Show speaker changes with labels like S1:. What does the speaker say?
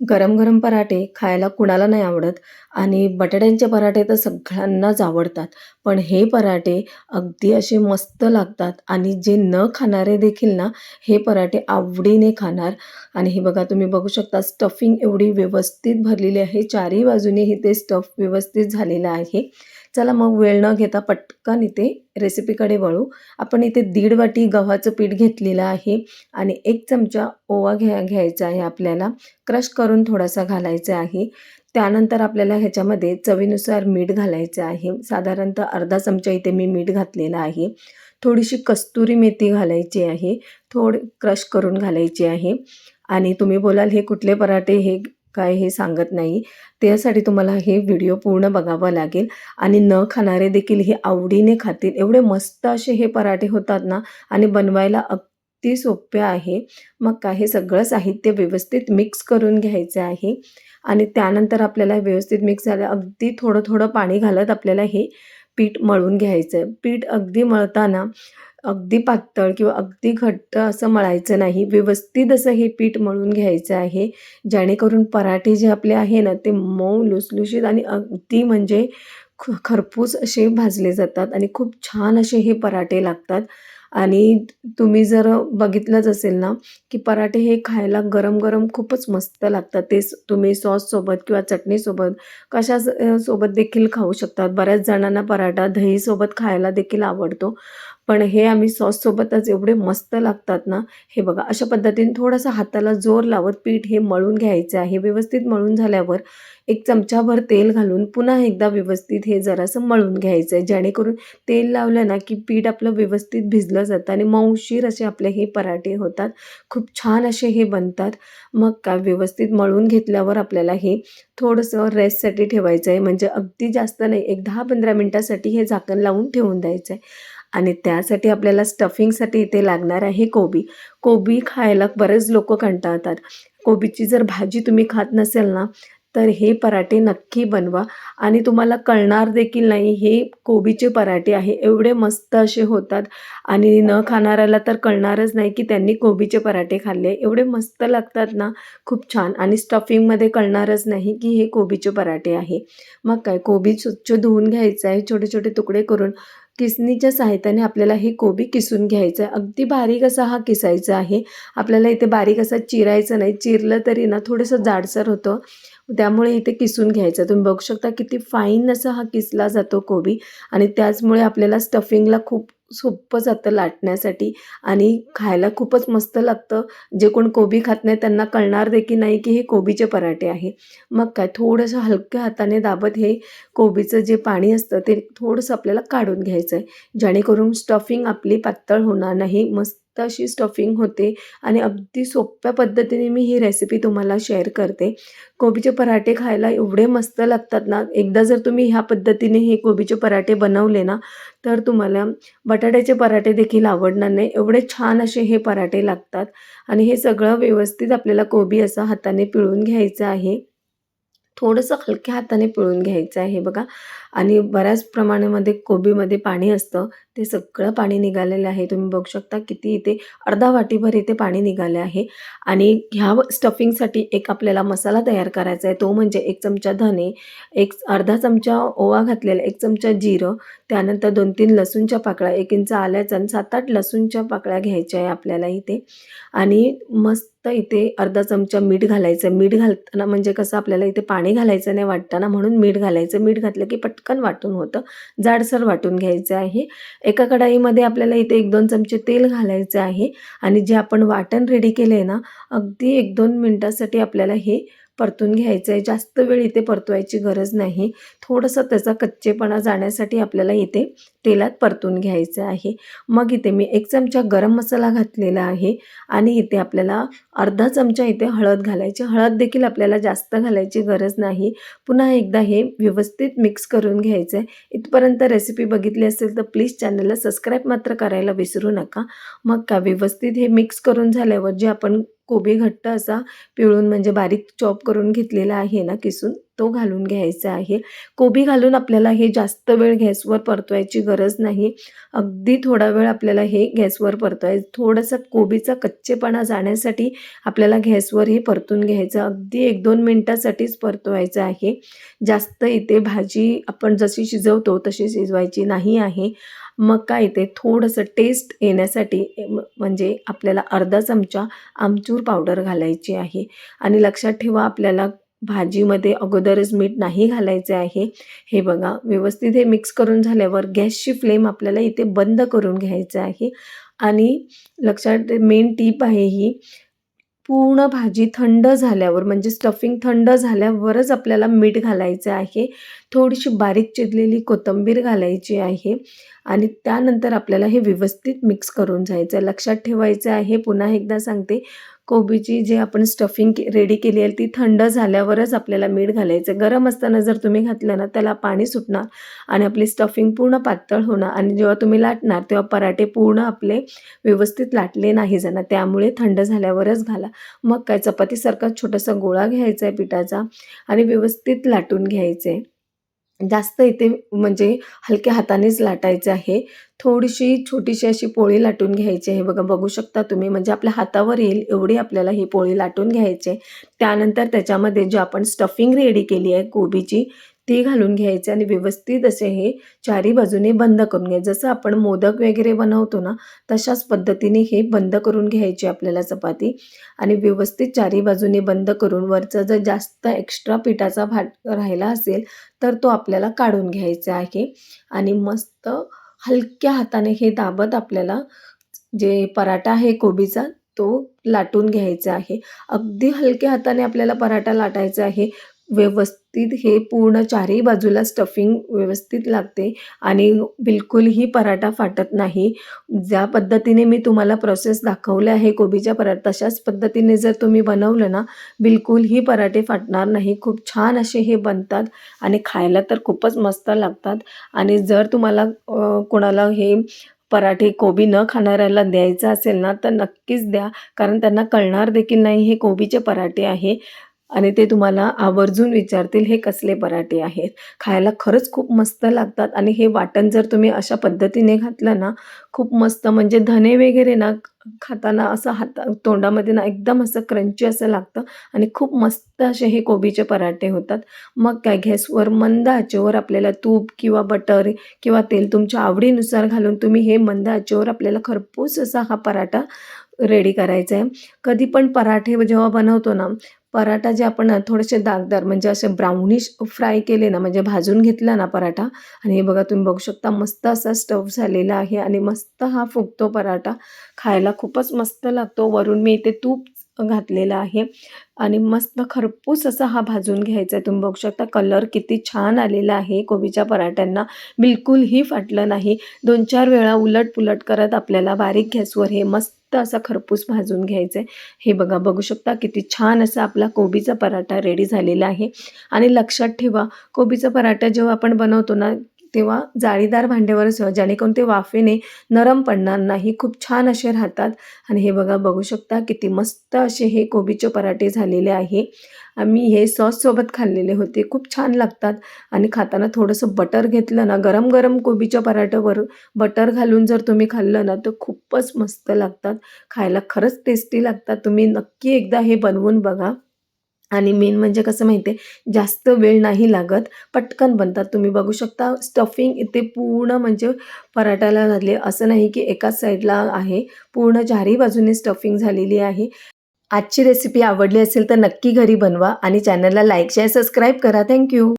S1: गरम गरम पराठे खायला कुणाला नाही आवडत आणि बटाट्यांचे पराठे तर सगळ्यांनाच आवडतात. पण हे पराठे अगदी असे मस्त लागतात आणि जे न खाणारे देखील ना हे पराठे आवडीने खाणार. आणि हे बघा तुम्ही बघू शकता स्टफिंग एवढी व्यवस्थित भरलेली आहे. चारही बाजूने हे ते स्टफ व्यवस्थित झालेलं आहे. चला मग वेळ न घेता पटकन इथे रेसिपीकडे वळू. आपण इथे दीड वाटी गव्हाचं पीठ घेतलेलं आहे आणि एक चमचा ओवा घ्या घ्यायचा आहे आपल्याला. क्रश करून थोडासा घालायचा आहे. त्यानंतर आपल्याला ह्याच्यामध्ये चवीनुसार मीठ घालायचं आहे. साधारणतः अर्धा चमचा इथे मी मीठ घातलेला आहे. थोडीशी कस्तुरी मेथी घालायची आहे. थोड क्रश करून घालायची आहे. आणि तुम्ही बोलाल हे कुठले पराठे? हे काय हे सांगत नाही. त्यासाठी तुम्हाला हे व्हिडिओ पूर्ण बघावा लागेल. आणि न खाणारे देखील हे आवडीने खातील. एवढे मस्त असे हे पराठे होतात ना आणि बनवायला अगदी सोपे आहे. मग काय हे सगळं साहित्य व्यवस्थित मिक्स करून घ्यायचं आहे. आणि त्यानंतर आपल्याला व्यवस्थित मिक्स झालं अगदी थोडं थोडं पाणी घालत आपल्याला हे पीठ मळून घ्यायचं आहे पीठ अगदी मळताना अगदी पातळ किंवा अगदी घट्ट असं मळायचं नाही. व्यवस्थित असं हे पीठ मळून घ्यायचं आहे. जेणेकरून पराठे जे आपले आहे ना ते मऊ लुसलुशीत आणि अगदी म्हणजे ख खरपूस असे भाजले जातात आणि खूप छान असे हे पराठे लागतात. आणि तुम्ही जर बघितलंच असेल ना की पराठे हे खायला गरम गरम खूपच मस्त लागतात. ते तुम्ही सॉससोबत किंवा चटणीसोबत कशा सोबत देखील खाऊ शकतात. बऱ्याच जणांना पराठा दहीसोबत खायला देखील आवडतो. पण हे आम्ही सॉससोबतच एवढे मस्त लागतात ना हे बघा अशा पद्धतीने थोडासा हाताला जोर लावत पीठ हे मळून घ्यायचं आहे. व्यवस्थित मळून झाल्यावर एक चमचाभर तेल घालून पुन्हा एकदा व्यवस्थित हे जरासं मळून घ्यायचं आहे जेणेकरून तेल लावलं ना की पीठ आपलं व्यवस्थित भिजलं जातं आणि मऊशीर असे आपले हे पराठे होतात. खूप छान असे हे बनतात. मग काय व्यवस्थित मळून घेतल्यावर आपल्याला हे थोडंसं रेस्टसाठी ठेवायचं आहे म्हणजे अगदी जास्त नाही एक दहा पंधरा मिनटासाठी हे झाकण लावून ठेवून द्यायचं आहे आणि त्यासाठी आपल्याला स्टफिंगसाठी इथे लागणार आहे कोबी. कोबी खायला बरेच लोक कंटाळतात. कोबीची जर भाजी तुम्ही खात नसेल ना तर हे पराठे नक्की बनवा. आणि तुम्हाला कळणार देखील नाही हे कोबीचे पराठे आहे. एवढे मस्त असे होतात. आणि न खाणाऱ्याला तर कळणारच नाही की त्यांनी कोबीचे पराठे खाल्ले. एवढे मस्त लागतात ना खूप छान. आणि स्टफिंगमध्ये कळणारच नाही की हे कोबीचे पराठे आहे. मग काय कोबी स्वच्छ धुवून घ्यायचं आहे छोटे छोटे तुकडे करून. किसणीच्या सहाय्याने आपल्याला हे कोबी किसून घ्यायचं आहे अगदी बारीक असा हा किसायचा आहे. आपल्याला इथे बारीक असा चिरायचं नाही. चिरलं तरी ना थोडंसं जाडसर होतं. त्यामुळे इथे किसून घ्यायचं तुम्ही बघू शकता किती फाईन असा हा किसला जातो कोबी. आणि त्याचमुळे आपल्याला स्टफिंगला खूप सोपं जातं लाटण्यासाठी आणि खायला खूपच मस्त लागतं. जे कोण कोबी खात नाही त्यांना कळणार देखील नाही की हे कोबीचे पराठे आहे. मग काय थोडंसं हलक्या हाताने दाबत हे कोबीचं जे पाणी असतं ते थोडंसं आपल्याला काढून घ्यायचं आहे जेणेकरून स्टफिंग आपली पातळ होणार नाही मस्त अशी स्टफिंग होते. आणि अगदी सोप्या पद्धतीने मी ही रेसिपी तुम्हाला शेअर करते. कोबीचे पराठे खायला एवढे मस्त लागतात ना एकदा जर तुम्ही ह्या पद्धतीने हे कोबीचे पराठे बनवले ना तर तुम्हाला बटाट्याचे पराठे देखील आवडणार नाही. एवढे छान असे हे पराठे लागतात. आणि हे सगळं व्यवस्थित आपल्याला कोबी असं हाताने पिळून घ्यायचं आहे. थोडंसं हलक्या हाताने पिळून घ्यायचं आहे बघा. आणि बऱ्याच प्रमाणामध्ये कोबीमध्ये पाणी असतं. ते सगळं पाणी निघालेलं आहे. तुम्ही बघू शकता किती इथे अर्धा वाटीभर इथे पाणी निघाले आहे. आणि ह्या स्टफिंगसाठी एक आपल्याला मसाला तयार करायचा आहे. तो म्हणजे एक चमचा धने एक अर्धा चमचा ओवा घातलेला एक चमचा जिरं त्यानंतर दोन तीन लसूणच्या पाकळ्या एक इंच आल्याचा आणि सात आठ लसूणच्या पाकळ्या घ्यायच्या आहे आपल्याला इथे. आणि मस्त इथे अर्धा चमचा मीठ घालायचं. मीठ घालताना म्हणजे कसं आपल्याला इथे पाणी घालायचं नाही वाटताना म्हणून मीठ घालायचं. मीठ घातलं की पट पटकन वाटून होतं. जाडसर वाटून घ्यायचं आहे. एका कढाईमध्ये आपल्याला इथे एक दोन चमचे तेल घालायचे आहे. आणि जे आपण वाटण रेडी केले ना अगदी एक दोन मिनटासाठी आपल्याला हे परतून घ्यायचं आहे जास्त वेळ इथे परतवायची गरज नाही. थोडंसं त्याचा कच्चेपणा जाण्यासाठी आपल्याला इथे तेलात परतून घ्यायचं आहे. मग इथे मी एक चमचा गरम मसाला घातलेला आहे आणि इथे आपल्याला अर्धा चमचा इथे हळद घालायची. हळद देखील आपल्याला जास्त घालायची गरज नाही. पुन्हा एकदा हे व्यवस्थित मिक्स करून घ्यायचं आहे इथपर्यंत रेसिपी बघितली असेल तर प्लीज चॅनलला सबस्क्राईब मात्र करायला विसरू नका. मग का व्यवस्थित हे मिक्स करून झाल्यावर जे आपण कोबी घट्ट असा पिळून म्हणजे बारीक चॉप करून घेतलेला आहे ना किसून. तो घालून घ्यायचा आहे. कोबी घालून आपल्याला हे जास्त वेळ गॅसवर परतवायची गरज नाही. अगदी थोडा वेळ आपल्याला हे गॅसवर परतवाय थोडंसं कोबीचा कच्चेपणा जाण्यासाठी आपल्याला गॅसवर हे परतून घ्यायचं. अगदी एक दोन मिनटासाठीच परतवायचं आहे. जास्त इथे भाजी आपण जशी शिजवतो तशी शिजवायची नाही आहे. मग काय इथे थोडंसं टेस्ट येण्यासाठी म्हणजे आपल्याला अर्धा चमचा आमचूर पावडर घालायची आहे. आणि लक्षात ठेवा आपल्याला भाजीमध्ये अगोदरच मीठ नाही घालायचे आहे. हे बघा व्यवस्थित हे मिक्स करून झाल्यावर गॅसची फ्लेम आपल्याला इथे बंद करून घ्यायचं आहे. आणि लक्षात मेन टीप आहे ही पूर्ण भाजी थंड झाल्यावर म्हणजे स्टफिंग थंड झाल्यावरच आपल्याला मीठ घालायचं आहे. थोडीशी बारीक चिरलेली कोथिंबीर घालायची आहे. आणि त्यानंतर आपल्याला हे व्यवस्थित मिक्स करून जायचं आहे. लक्षात ठेवायचं आहे पुन्हा एकदा सांगते कोबीची जे आपण स्टफिंग के रेडी केली आहे ती थंड झाल्यावरच आपल्याला मीठ घालायचं. गरम असताना जर तुम्ही घातलं ना त्याला पाणी सुटणार आणि आपली स्टफिंग पूर्ण पातळ होणार. आणि जेव्हा तुम्ही लाटणार तेव्हा पराठे पूर्ण आपले व्यवस्थित लाटले नाही जाणार. त्यामुळे थंड झाल्यावरच घाला. मग काय चपातीसारखा छोटासा गोळा घ्यायचा आहे पिठाचा आणि व्यवस्थित लाटून घ्यायचं. आहे जास्त इथे म्हणजे हलक्या हातानेच लाटायचं आहे. थोडीशी छोटीशी अशी पोळी लाटून घ्यायची आहे. बघा बघू शकता तुम्ही म्हणजे आपल्या हातावर येईल एवढी आपल्याला ही पोळी लाटून घ्यायची आहे. त्यानंतर त्याच्यामध्ये जे आपण स्टफिंग रेडी केली आहे कोबीची ती घालून घ्यायची आणि व्यवस्थित असे हे चारी बाजूने बंद करून घ्यायचे. जसं आपण मोदक वगैरे बनवतो ना तशाच पद्धतीने हे बंद करून घ्यायची आपल्याला चपाती. आणि व्यवस्थित चारी बाजूने बंद करून वरचा जर जास्त एक्स्ट्रा पिठाचा भाट राहिला असेल तर तो आपल्याला काढून घ्यायचा आहे. आणि मस्त हलक्या हाताने हे दाबत आपल्याला जे पराठा आहे कोबीचा तो लाटून घ्यायचा आहे. अगदी हलक्या हाताने आपल्याला पराठा लाटायचा आहे. व्यवस्थित हे पूर्ण चारही बाजूला स्टफिंग व्यवस्थित लागते आणि बिलकुलही पराठा फाटत नाही. ज्या पद्धतीने मी तुम्हाला प्रोसेस दाखवले आहे कोबीच्या पराठा तशाच पद्धतीने जर तुम्ही बनवलं ना बिलकुलही पराठे फाटणार नाही. खूप छान असे हे बनतात आणि खायला तर खूपच मस्त लागतात. आणि जर तुम्हाला कोणाला हे पराठे कोबी न खाणाऱ्याला द्यायचं असेल ना तर नक्कीच द्या. कारण त्यांना कळणार देखील नाही हे कोबीचे पराठे आहे. आणि ते तुम्हाला आवर्जून विचारतील हे कसले पराठे आहेत? खायला खरंच खूप मस्त लागतात. आणि हे वाटण जर तुम्ही अशा पद्धतीने घातलं ना खूप मस्त म्हणजे धने वगैरे ना खाताना असं हात तोंडामध्ये ना एकदम असं क्रंची असं लागतं आणि खूप मस्त असे हे कोबीचे पराठे होतात. मग काय गॅसवर मंद आचेवर आपल्याला तूप किंवा बटर किंवा तेल तुमच्या आवडीनुसार घालून तुम्ही हे मंद आचेवर आपल्याला खरपूस असा हा पराठा रेडी करायचा आहे. कधी पण पराठे जेव्हा बनवतो ना पराठा जे आपण थोडेसे दागदार म्हणजे असे ब्राउनिश फ्राय केले ना म्हणजे भाजून घेतला ना पराठा. आणि हे बघा तुम्ही बघू शकता मस्त असा स्टव झालेला आहे आणि मस्त हा फुगतो पराठा. खायला खूपच मस्त लागतो. वरून मी इथे तूप घातलेला आहे. आणि मस्त खरपूस असा हा भाजून घ्यायचा आहे. तुम्ही बघू शकता कलर किती छान आलेला आहे कोबीच्या पराठ्यांना. बिलकुलही फाटलं नाही. दोन चार वेळा उलट पुलट करत आपल्याला बारीक गॅसवर हे मस्त असा खरपूस भाजून घ्यायचं आहे हे बघा बघू शकता किती छान असा आपला कोबीचा पराठा रेडी झालेला आहे. आणि लक्षात ठेवा कोबीचा पराठा जेव्हा आपण बनवतो ना तेव्हा जाळीदार भांड्यावरच ठेवा जेणेकरून ते वाफेने नरम पडणार नाही. खूप छान असे राहतात. आणि हे बघा बघू शकता किती मस्त असे हे कोबीचे पराठे झालेले आहे. आम्ही हे सॉससोबत खाल्लेले होते. खूप छान लागतात. आणि खाताना थोडंसं बटर घेतलं ना गरम गरम कोबीच्या पराठ्यावर बटर घालून जर तुम्ही खाल्लं ना तर खूपच मस्त लागतात. खायला खरंच टेस्टी लागतात. तुम्ही नक्की एकदा हे बनवून बघा. आणि मेन म्हणजे कसं माहिती आहे जास्त वेळ नाही लागत पटकन बनतात. तुम्ही बघू शकता स्टफिंग इथे पूर्ण म्हणजे पराठ्याला झाले असं नाही की एकाच साईडला आहे पूर्ण चारही बाजूने स्टफिंग झालेली आहे. आजची रेसिपी आवडली असेल तर नक्की घरी बनवा आणि चॅनलला लाईक शेअर सबस्क्राईब करा. Thank you